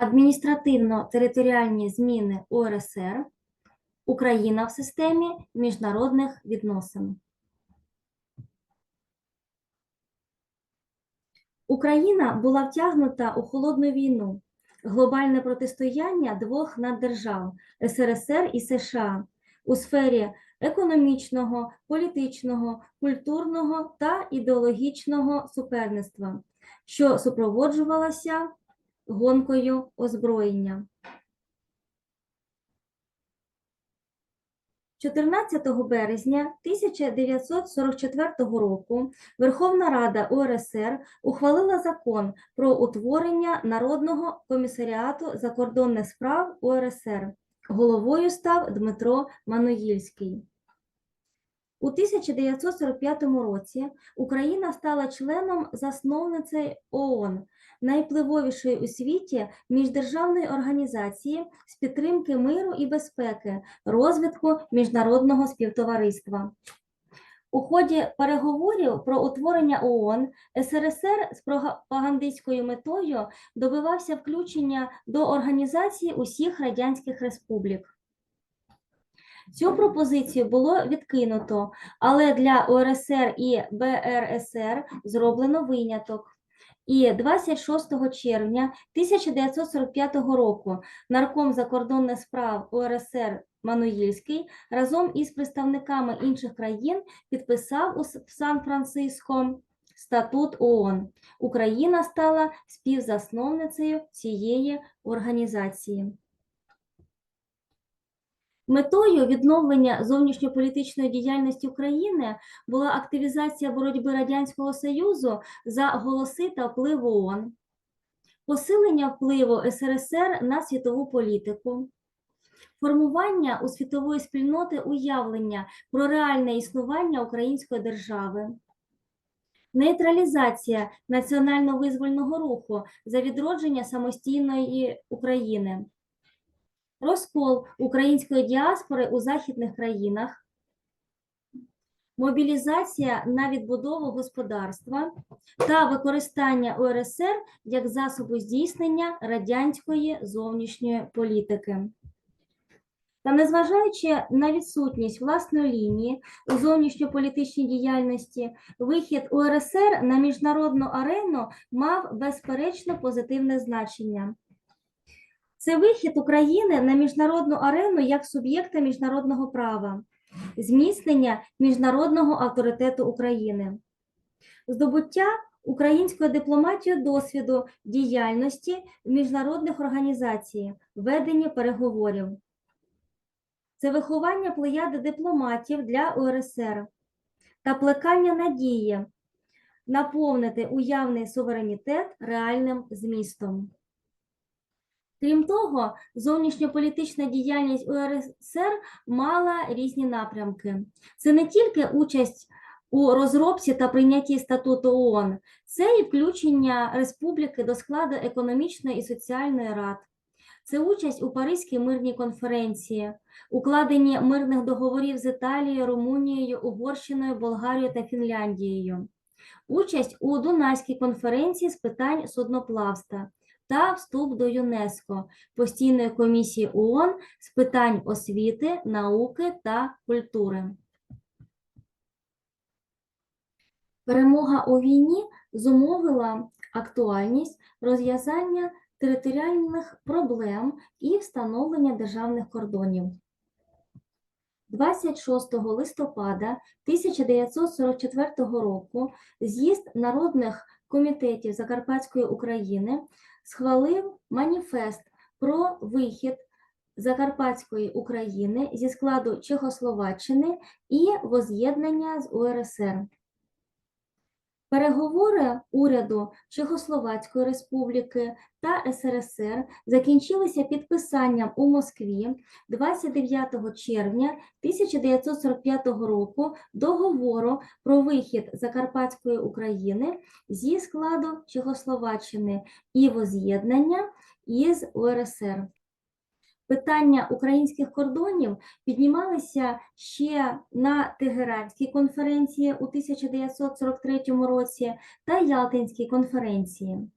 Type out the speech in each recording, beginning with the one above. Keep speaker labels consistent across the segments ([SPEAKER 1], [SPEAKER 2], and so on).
[SPEAKER 1] Адміністративно-територіальні зміни УРСР, Україна в системі міжнародних відносин. Україна була втягнута у холодну війну, глобальне протистояння двох наддержав СРСР і США у сфері економічного, політичного, культурного та ідеологічного суперництва, що супроводжувалося гонкою озброєння. 14 березня 1944 року Верховна Рада УРСР ухвалила закон про утворення Народного комісаріату закордонних справ УРСР. Головою став Дмитро Мануїльський. У 1945 році Україна стала членом засновниці ООН, найвпливовішої у світі міждержавної організації з підтримки миру і безпеки, розвитку міжнародного співтовариства. У ході переговорів про утворення ООН СРСР з пропагандистською метою добивався включення до організації усіх радянських республік. Цю пропозицію було відкинуто, але для УРСР і БРСР зроблено виняток. І 26 червня 1945 року нарком закордонних справ УРСР Мануїльський разом із представниками інших країн підписав у Сан-Франциско статут ООН. Україна стала співзасновницею цієї організації. Метою відновлення зовнішньополітичної діяльності України була активізація боротьби Радянського Союзу за голоси та вплив ООН, посилення впливу СРСР на світову політику, формування у світової спільноти уявлення про реальне існування української держави, нейтралізація національно-визвольного руху за відродження самостійної України розкол української діаспори у західних країнах, мобілізація на відбудову господарства та використання УРСР як засобу здійснення радянської зовнішньої політики. Та незважаючи на відсутність власної лінії у зовнішньополітичній діяльності, вихід УРСР на міжнародну арену мав безперечно позитивне значення. Це вихід України на міжнародну арену як суб'єкта міжнародного права, зміцнення міжнародного авторитету України, здобуття українською дипломатією досвіду діяльності міжнародних організацій, ведення переговорів. Це виховання плеяди дипломатів для УРСР та плекання надії наповнити уявний суверенітет реальним змістом. Крім того, зовнішньополітична діяльність УРСР мала різні напрямки. Це не тільки участь у розробці та прийнятті статуту ООН, це і включення республіки до складу економічної і соціальної рад. Це участь у Паризькій мирній конференції, укладенні мирних договорів з Італією, Румунією, Угорщиною, Болгарією та Фінляндією, участь у Дунайській конференції з питань судноплавства та вступ до ЮНЕСКО, постійної комісії ООН з питань освіти, науки та культури. Перемога у війні зумовила актуальність розв'язання територіальних проблем і встановлення державних кордонів. 26 листопада 1944 року з'їзд народних комітетів Закарпатської України схвалив маніфест про вихід Закарпатської України зі складу Чехословаччини і воз'єднання з УРСР. Переговори уряду Чехословацької Республіки та СРСР закінчилися підписанням у Москві 29 червня 1945 року договору про вихід Закарпатської України зі складу Чехословаччини і воз'єднання із УРСР. Питання українських кордонів піднімалися ще на Тегеранській конференції у 1943 році та Ялтинській конференції.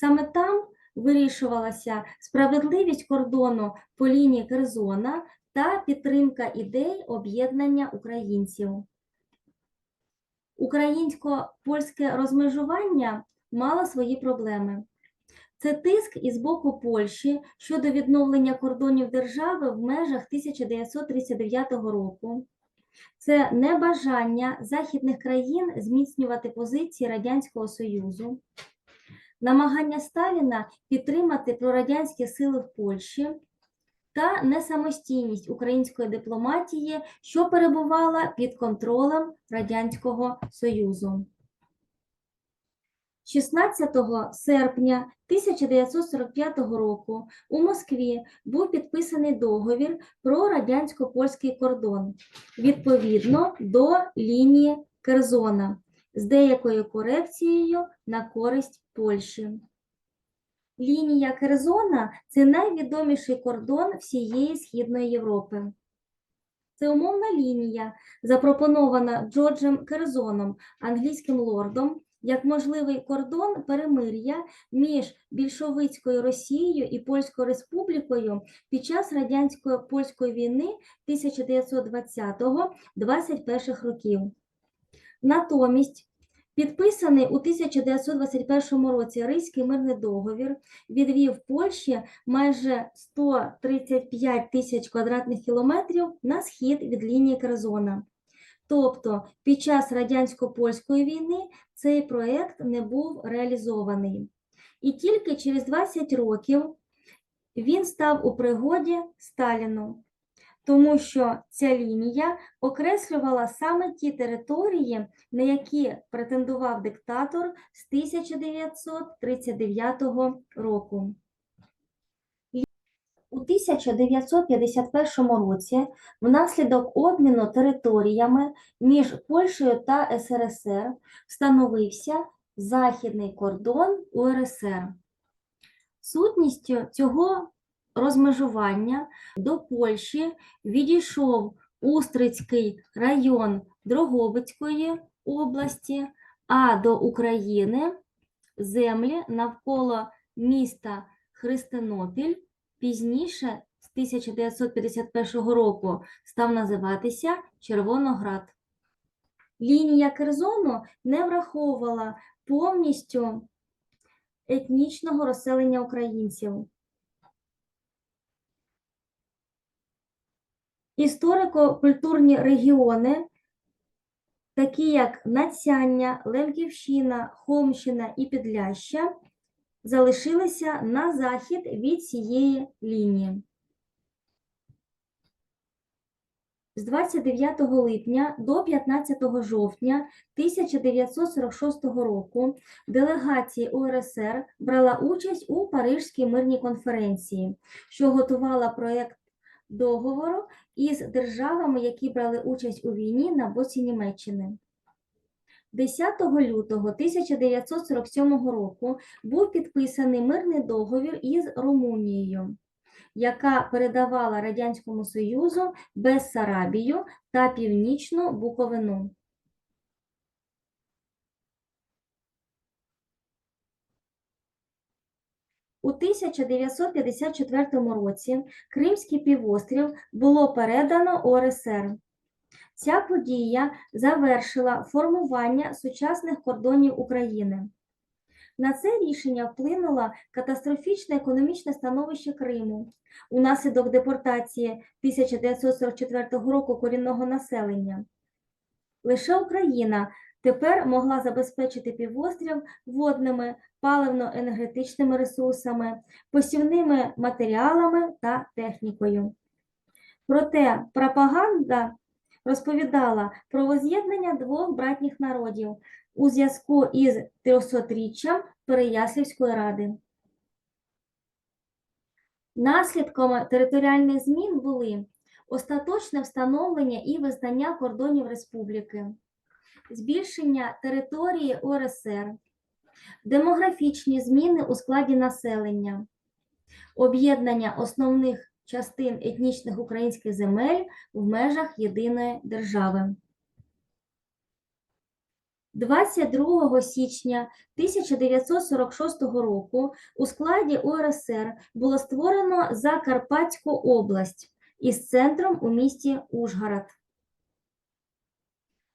[SPEAKER 1] Саме там вирішувалася справедливість кордону по лінії Керзона та підтримка ідей об'єднання українців. Українсько-польське розмежування мало свої проблеми. Це тиск із боку Польщі щодо відновлення кордонів держави в межах 1939 року. Це небажання західних країн зміцнювати позиції Радянського Союзу, намагання Сталіна підтримати прорадянські сили в Польщі та несамостійність української дипломатії, що перебувала під контролем Радянського Союзу. 16 серпня 1945 року у Москві був підписаний договір про радянсько-польський кордон відповідно до лінії Керзона з деякою корекцією на користь Польщі. Лінія Керзона це найвідоміший кордон всієї Східної Європи. Це умовна лінія, запропонована Джорджем Керзоном, англійським лордом, як можливий кордон перемир'я між більшовицькою Росією і Польською Республікою під час радянсько-польської війни 1920-21 років. Натомість підписаний у 1921 році Ризький мирний договір відвів Польщі майже 135 тисяч квадратних кілометрів на схід від лінії Керзона. Тобто під час радянсько-польської війни цей проєкт не був реалізований. І тільки через 20 років він став у пригоді Сталіну, тому що ця лінія окреслювала саме ті території, на які претендував диктатор з 1939 року. У 1951 році внаслідок обміну територіями між Польщею та СРСР встановився західний кордон УРСР. Сутністю цього розмежування до Польщі відійшов Устрицький район Дрогобицької області, а до України землі навколо міста Христинопіль пізніше з 1951 року став називатися Червоноград. Лінія Керзону не враховувала повністю етнічного розселення українців. Історико-культурні регіони, такі як Нацяння, Лемківщина, Холмщина і Підляща, залишилися на захід від цієї лінії. З 29 липня до 15 жовтня 1946 року делегація УРСР брала участь у Парижській мирній конференції, що готувала проєкт договору із державами, які брали участь у війні на боці Німеччини. 10 лютого 1947 року був підписаний мирний договір із Румунією, яка передавала Радянському Союзу Бессарабію та Північну Буковину. У 1954 році Кримський півострів було передано ОРСР. Ця подія завершила формування сучасних кордонів України. На це рішення вплинуло катастрофічне економічне становище Криму унаслідок депортації 1944 року корінного населення. Лише Україна тепер могла забезпечити півострів водними паливно-енергетичними ресурсами, посівними матеріалами та технікою. Проте пропаганда розповідала про воз'єднання двох братніх народів у зв'язку із 300-річчям Переяслівської ради. Наслідком територіальних змін були остаточне встановлення і визнання кордонів республіки, збільшення території ОРСР, демографічні зміни у складі населення, об'єднання основних частин етнічних українських земель в межах єдиної держави. 22 січня 1946 року у складі УРСР було створено Закарпатську область із центром у місті Ужгород.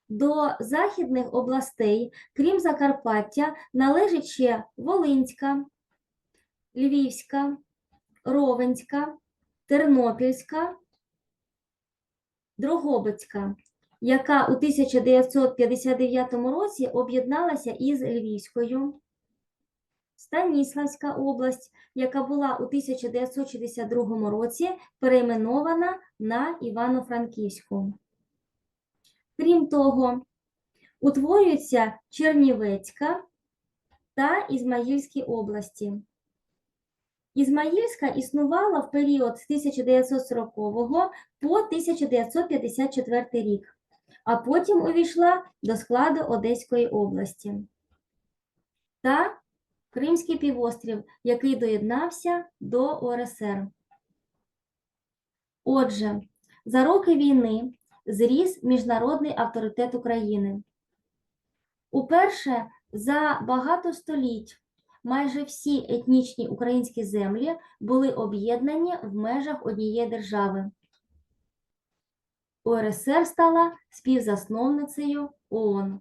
[SPEAKER 1] До західних областей, крім Закарпаття, належить ще Волинська, Львівська, Ровенська, Тернопільська, Дрогобицька, яка у 1959 році об'єдналася із Львівською, Станіславська область, яка була у 1962 році перейменована на Івано-Франківську. Крім того, утворюються Чернівецька та Ізмаїльські області. Ізмаїльська існувала в період з 1940 по 1954 рік, а потім увійшла до складу Одеської області. Та Кримський півострів, який доєднався до ОРСР. Отже, за роки війни зріс міжнародний авторитет України. Уперше за багато століть майже всі етнічні українські землі були об'єднані в межах однієї держави. УРСР стала співзасновницею ООН.